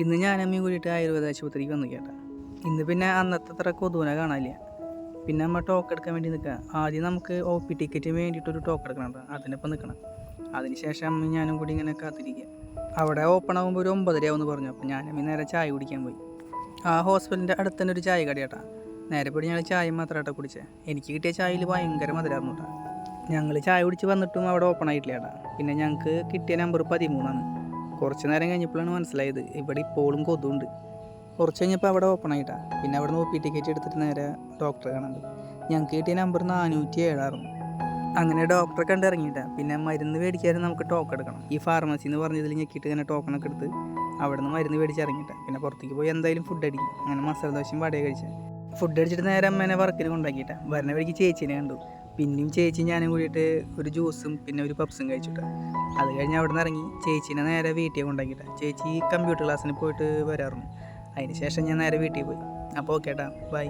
ഇന്ന് ഞാൻ അമ്മയും കൂടിയിട്ട് ആയുർവേദ ആശുപത്രിക്ക് വന്നു കേട്ടാ. ഇന്ന് പിന്നെ അന്നത്തെ അത്ര കൊതുവിനെ കാണാനില്ല. പിന്നെ നമ്മൾ ടോക്ക് എടുക്കാൻ വേണ്ടി നിൽക്കുക ആദ്യം നമുക്ക് ഒ പി ടിക്കറ്റിന് വേണ്ടിയിട്ടൊരു ടോക്ക് എടുക്കണം അതിനൊപ്പം നിൽക്കണം അതിനുശേഷം അമ്മയും ഞാനും കൂടി ഇങ്ങനെ കാത്തിരിക്കുക അവിടെ ഓപ്പൺ ആകുമ്പോൾ ഒരു ഒമ്പതരയാവുമെന്ന് പറഞ്ഞു. അപ്പോൾ ഞാൻ അമ്മ നേരെ ചായ കുടിക്കാൻ പോയി. ആ ഹോസ്പിറ്റലിന്റെ അടുത്ത് തന്നെ ഒരു ചായ കടയാട്ടാ നേരെ പോയി ഞങ്ങൾ ചായ മാത്രമായിട്ടാണ് കുടിച്ചത് എനിക്ക് കിട്ടിയ ചായയിൽ ഭയങ്കര മധുരമായിരുന്നു കേട്ടോ. ഞങ്ങൾ ചായ കുടിച്ച് വന്നിട്ടും അവിടെ ഓപ്പൺ ആയിട്ടില്ല ചേട്ടാ പിന്നെ ഞങ്ങൾക്ക് കിട്ടിയ നമ്പർ പതിമൂന്നാണ്. കുറച്ച് നേരം കഴിഞ്ഞപ്പോഴാണ് മനസ്സിലായത് ഇവിടെ ഇപ്പോഴും കൊതുണ്ട് കുറച്ച് കഴിഞ്ഞപ്പോൾ അവിടെ ഓപ്പൺ ആയിട്ടാ. പിന്നെ അവിടെ നിന്ന് ഒ പി ടിക്കറ്റ് എടുത്തിട്ട് നേരെ ഡോക്ടറെ കാണാൻ ഞങ്ങൾക്ക് കിട്ടിയ നമ്പർ നാനൂറ്റി ഏഴായിരുന്നു അങ്ങനെ ഡോക്ടറെ കണ്ട് ഇറങ്ങിയിട്ടാ. പിന്നെ മരുന്ന് മേടിക്കാൻ നമുക്ക് ടോക്കൺ എടുക്കണം. ഈ ഫാർമസി എന്ന് പറഞ്ഞതിൽ ഞെക്കിയിട്ട് ഇങ്ങനെ ടോക്കണൊക്കെ എടുത്ത് അവിടെ നിന്ന് മരുന്ന് മേടിച്ച് ഇറങ്ങിയിട്ടാ. പിന്നെ പുറത്തേക്ക് പോയി എന്തായാലും ഫുഡ് അടിക്കും. അങ്ങനെ മസാല ദോശയും വടയെ കഴിച്ചാൽ ഫുഡ് അടിച്ചിട്ട് നേരെ അമ്മേനെ വർക്കിന് കൊണ്ടാക്കിയിട്ടാ വരുന്ന വഴിക്ക് ചേച്ചീനെ കണ്ടു. പിന്നെയും ചേച്ചി ഞാനും കൂടിയിട്ട് ഒരു ജ്യൂസും പിന്നെ ഒരു പപ്സും കഴിച്ചിട്ട്. അത് കഴിഞ്ഞ് അവിടെ നിന്ന് ഇറങ്ങി. ചേച്ചീനെ നേരെ വീട്ടിൽ കൊണ്ടാക്കിയിട്ട് ചേച്ചി കമ്പ്യൂട്ടർ ക്ലാസ്സിന് പോയിട്ട് വരാറുണ്ട്. അതിന് ശേഷം ഞാൻ നേരെ വീട്ടിൽ പോയി. അപ്പോൾ ഓക്കേട്ടാ ബൈ